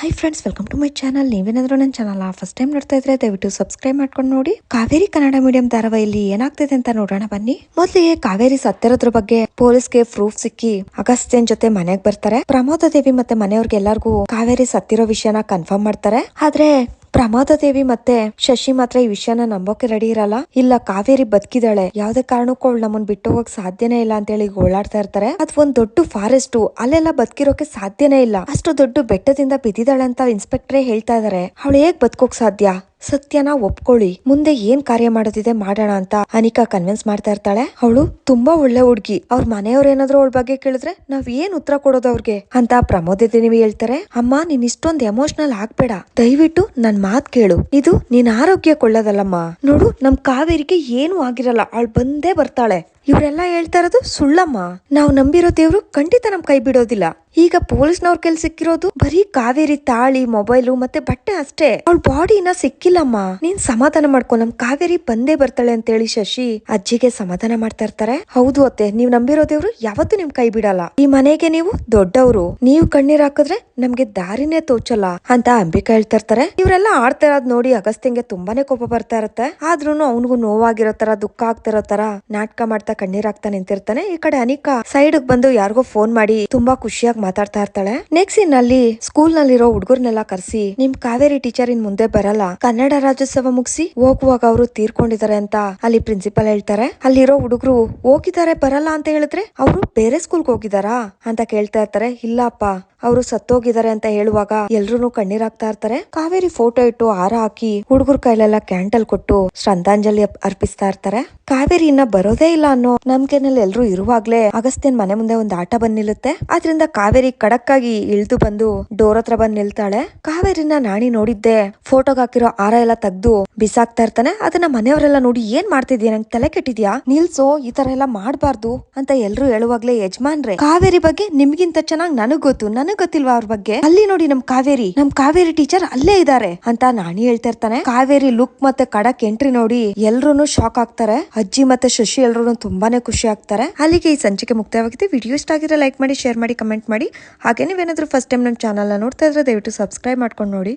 Hi friends welcome to my channel ನೀವೇನಾದ್ರೂ ನನ್ನ channel first time ನೋಡ್ತಾ ಇದ್ರೆ ದಯವಿಟ್ಟು ಸಬ್ಸ್ಕ್ರೈಬ್ ಮಾಡ್ಕೊಂಡು ನೋಡಿ. ಕಾವೇರಿ ಕನ್ನಡ ಮೀಡಿಯಂ ಧಾರಾವಾಹಿಯಲ್ಲಿ ಏನಾಗ್ತಿದೆ ಅಂತ ನೋಡೋಣ ಬನ್ನಿ. ಮೊದಲಿಗೆ ಕಾವೇರಿ ಸತ್ತಿರೋದ್ರ ಬಗ್ಗೆ ಪೊಲೀಸ್ಗೆ ಪ್ರೂಫ್ ಸಿಕ್ಕಿ ಅಗಸ್ತ್ಯನ್ ಜೊತೆ ಮನೆಗೆ ಬರ್ತಾರೆ. ಪ್ರಮೋದ ದೇವಿ ಮತ್ತೆ ಮನೆಯವ್ರಿಗೆ ಎಲ್ಲಾರ್ಗೂ ಕಾವೇರಿ ಸತ್ತಿರೋ ವಿಷಯನ ಕನ್ಫರ್ಮ್ ಮಾಡ್ತಾರೆ. ಆದ್ರೆ ಪ್ರಮೋದ ದೇವಿ ಮತ್ತೆ ಶಶಿ ಮಾತ್ರ ಈ ವಿಷಯನ ನಂಬೋಕೆ ರೆಡಿ ಇರಲ್ಲ. ಇಲ್ಲ, ಕಾವೇರಿ ಬದುಕಿದಾಳೆ. ಯಾವ್ದೇ ಕಾರಣಕ್ಕೂ ಅವಳು ನಮ್ಮನ್ ಬಿಟ್ಟು ಹೋಗಕ್ ಸಾಧ್ಯನೇ ಇಲ್ಲ ಅಂತ ಹೇಳಿ ಓಡಾಡ್ತಾ ಇರ್ತಾರೆ. ಅದ್ ಒಂದ್ ದೊಡ್ಡ ಫಾರೆಸ್ಟ್ ಅಲ್ಲೆಲ್ಲ ಬದುಕಿರೋಕೆ ಸಾಧ್ಯನೇ ಇಲ್ಲ. ಅಷ್ಟು ದೊಡ್ಡ ಬೆಟ್ಟದಿಂದ ಬಿದ್ದಿದ್ದಾಳೆ ಅಂತ ಇನ್ಸ್ಪೆಕ್ಟ್ರೇ ಹೇಳ್ತಾ ಇದಾರೆ. ಅವಳು ಹೇಗ್ ಬದುಕೋಕ್ ಸಾಧ್ಯ? ಸತ್ಯನ ಒಪ್ಕೊಳ್ಳಿ, ಮುಂದೆ ಏನ್ ಕಾರ್ಯ ಮಾಡೋದಿದೆ ಮಾಡೋಣ ಅಂತ ಅನಿಕಾ ಕನ್ವಿನ್ಸ್ ಮಾಡ್ತಾ ಇರ್ತಾಳೆ. ಅವಳು, ತುಂಬಾ ಒಳ್ಳೆ ಹುಡ್ಗಿ. ಅವ್ರ ಮನೆಯವ್ರ ಏನಾದ್ರು ಅವಳ ಬಗ್ಗೆ ಕೇಳಿದ್ರೆ ನಾವ್ ಏನ್ ಉತ್ತರ ಕೊಡೋದು ಅವ್ರಿಗೆ? ಅಂತ ಪ್ರಮೋದ್ ಹೇಳ್ತಾರೆ. ಅಮ್ಮ, ನೀನ್ ಇಷ್ಟೊಂದ್ ಎಮೋಷನಲ್ ಆಗ್ಬೇಡ. ದಯವಿಟ್ಟು ನನ್ ಮಾತ್ ಕೇಳು. ಇದು ನೀನ್ ಆರೋಗ್ಯ ಕೊಳ್ಳೋದಲ್ಲಮ್ಮ. ನೋಡು, ನಮ್ ಕಾವೇರಿಗೆ ಏನು ಆಗಿರಲ್ಲ. ಅವಳು ಬಂದೇ ಬರ್ತಾಳೆ. ಇವರೆಲ್ಲ ಹೇಳ್ತಾ ಇರೋದು ಸುಳ್ಳಮ್ಮ. ನಾವು ನಂಬಿರೋ ದೇವ್ರು ಖಂಡಿತ ನಮ್ ಕೈ ಬಿಡೋದಿಲ್ಲ. ಈಗ ಪೊಲೀಸ್ನವ್ರ ಕೆಲ್ ಸಿಕ್ಕಿರೋದು ಬರೀ ಕಾವೇರಿ ತಾಳಿ, ಮೊಬೈಲು ಮತ್ತೆ ಬಟ್ಟೆ ಅಷ್ಟೇ. ಅವಳ ಬಾಡಿ ಸಿಕ್ಕಿಲ್ಲಮ್ಮ. ನೀನ್ ಸಮಾಧಾನ ಮಾಡ್ಕೊ, ನಮ್ ಕಾವೇರಿ ಬಂದೇ ಬರ್ತಾಳೆ ಅಂತ ಹೇಳಿ ಶಶಿ. ಅಜ್ಜಿಗೆ ಸಮಾಧಾನ ಮಾಡ್ತಾ ಇರ್ತಾರೆ. ಹೌದು ಅತ್ತೆ, ನೀವ್ ನಂಬಿರೋ ದೇವ್ರು ಯಾವತ್ತೂ ನಿಮ್ ಕೈ ಬಿಡಲ್ಲ. ಈ ಮನೆಗೆ ನೀವು ದೊಡ್ಡವರು. ನೀವು ಕಣ್ಣೀರ್ ಹಾಕಿದ್ರೆ ನಮ್ಗೆ ದಾರಿನೇ ತೋಚಲ್ಲ ಅಂತ ಅಂಬಿಕಾ ಹೇಳ್ತಾ ಇರ್ತಾರೆ. ಇವರೆಲ್ಲ ಆಡ್ತಾ ಇರೋದ್ ನೋಡಿ ಅಗಸ್ತ್ಯಂಗೆ ತುಂಬಾನೇ ಕೋಪ ಬರ್ತಾ ಇರತ್ತೆ. ಆದ್ರೂನು ಅವನಿಗೂ ನೋವಾಗಿರೋ ತರ, ದುಃಖ ಆಗ್ತಿರೋ ತರ ನಾಟಕ ಮಾಡ್ತಾ ಕಣ್ಣೀರಾಗ್ತಾ ನಿಂತಿರ್ತಾನೆ. ಈ ಕಡೆ ಅನಿಕಾ ಸೈಡ್ ಬಂದು ಯಾರಿಗೋ ಫೋನ್ ಮಾಡಿ ತುಂಬಾ ಖುಷಿಯಾಗಿ ಮಾತಾಡ್ತಾ ಇರ್ತಾಳೆ. ನೆಕ್ಸ್ಟ್ ಇನ್ ಅಲ್ಲಿ ಸ್ಕೂಲ್ ನಲ್ಲಿರೋ ಹುಡುಗರ್ನೆಲ್ಲ ಕರ್ಸಿ ನಿಮ್ ಕಾವೇರಿ ಟೀಚರ್ ಇನ್ ಮುಂದೆ ಬರಲ್ಲ. ಕನ್ನಡ ರಾಜ್ಯೋತ್ಸವ ಮುಗಿಸಿ ಹೋಗುವಾಗ ಅವರು ತೀರ್ಕೊಂಡಿದ್ದಾರೆ ಅಂತ ಅಲ್ಲಿ ಪ್ರಿನ್ಸಿಪಲ್ ಹೇಳ್ತಾರೆ. ಅಲ್ಲಿರೋ ಹುಡುಗರು ಹೋಗಿದ್ದಾರೆ, ಬರಲ್ಲ ಅಂತ ಹೇಳಿದ್ರೆ ಅವರು ಬೇರೆ ಸ್ಕೂಲ್ಗೆ ಹೋಗಿದಾರಾ ಅಂತ ಕೇಳ್ತಾ ಇರ್ತಾರೆ. ಇಲ್ಲಪ್ಪ, ಅವರು ಸತ್ತೋಗಿದ್ದಾರೆ ಅಂತ ಹೇಳುವಾಗ ಎಲ್ರು ಕಣ್ಣೀರಾಗ್ತಾ ಇರ್ತಾರೆ. ಕಾವೇರಿ ಫೋಟೋ ಇಟ್ಟು ಹಾರ ಹಾಕಿ ಹುಡುಗರ ಕೈಲೆಲ್ಲ ಕ್ಯಾಂಟಲ್ ಕೊಟ್ಟು ಶ್ರದ್ಧಾಂಜಲಿ ಅರ್ಪಿಸ್ತಾ ಇರ್ತಾರೆ. ಕಾವೇರಿ ಇನ್ನ ಬರೋದೇ ಇಲ್ಲ ಅನ್ನೋ ನಂಬಿಕೆನಲ್ಲಿ ಎಲ್ರು ಇರುವಾಗ್ಲೇ ಅಗಸ್ತ್ಯನ್ ಮನೆ ಮುಂದೆ ಒಂದು ಆಟ ಬಂದ್ ನಿಲ್ಲುತ್ತೆ. ಆದ್ರಿಂದ ಕಾವೇರಿ ಕಡಕ್ ಆಗಿ ಇಳಿದು ಬಂದು ಡೋರ್ ಹತ್ರ ಬಂದ್ ನಿಲ್ತಾಳೆ. ಕಾವೇರಿನ ನಾಣಿ ನೋಡಿದ್ದೆ ಫೋಟೋಗ್ ಹಾಕಿರೋ ಹಾರ ಎಲ್ಲ ತೆಗ್ದು ಬಿಸಾಕ್ತಾ ಇರ್ತಾನೆ. ಅದನ್ನ ಮನೆಯವರೆಲ್ಲ ನೋಡಿ ಏನ್ ಮಾಡ್ತಿದ್ಯಾ? ನಂಗೆ ತಲೆ ಕೆಟ್ಟಿದ್ಯಾ? ನಿಲ್ಸೋ, ಈ ತರ ಎಲ್ಲ ಮಾಡ್ಬಾರ್ದು ಅಂತ ಎಲ್ರು ಹೇಳುವಾಗ್ಲೇ ಯಜಮಾನ್ರೆ, ಕಾವೇರಿ ಬಗ್ಗೆ ನಿಮ್ಗಿಂತ ಚೆನ್ನಾಗ್ ನನಗ್ ಗೊತ್ತು. ನನಗ್ ಗೊತ್ತಿಲ್ವಾ ಅವ್ರ ಬಗ್ಗೆ? ಅಲ್ಲಿ ನೋಡಿ ನಮ್ ಕಾವೇರಿ. ನಮ್ ಕಾವೇರಿ ಟೀಚರ್ ಅಲ್ಲೇ ಇದಾರೆ ಅಂತ ನಾಣಿ ಹೇಳ್ತಾ ಇರ್ತಾನೆ. ಕಾವೇರಿ ಲುಕ್ ಮತ್ತೆ ಕಡಕ್ ಎಂಟ್ರಿ ನೋಡಿ ಎಲ್ರು ಶಾಕ್ ಆಗ್ತಾರೆ. ಅಜ್ಜಿ ಮತ್ತೆ ಶಶಿ ಎಲ್ರು ತುಂಬಾನೇ ಖುಷಿ ಆಗ್ತಾರೆ. ಅಲ್ಲಿಗೆ ಈ ಸಂಚಿಕೆ ಮುಕ್ತಾಯವಾಗಿದೆ. ವಿಡಿಯೋ ಇಷ್ಟ ಆಗಿದ್ರೆ ಲೈಕ್ ಮಾಡಿ ಶೇರ್ ಮಾಡಿ ಕಮೆಂಟ್ ಮಾಡಿ. ಹಾಗೆ ನೀವೇನಾದ್ರೂ ಫಸ್ಟ್ ಟೈಮ್ ನಮ್ಮ ಚಾನಲ್ ನೋಡ್ತಾ ಇದ್ರೆ ದಯವಿಟ್ಟು ಸಬ್ಸ್ಕ್ರೈಬ್ ಮಾಡ್ಕೊಂಡು ನೋಡಿ.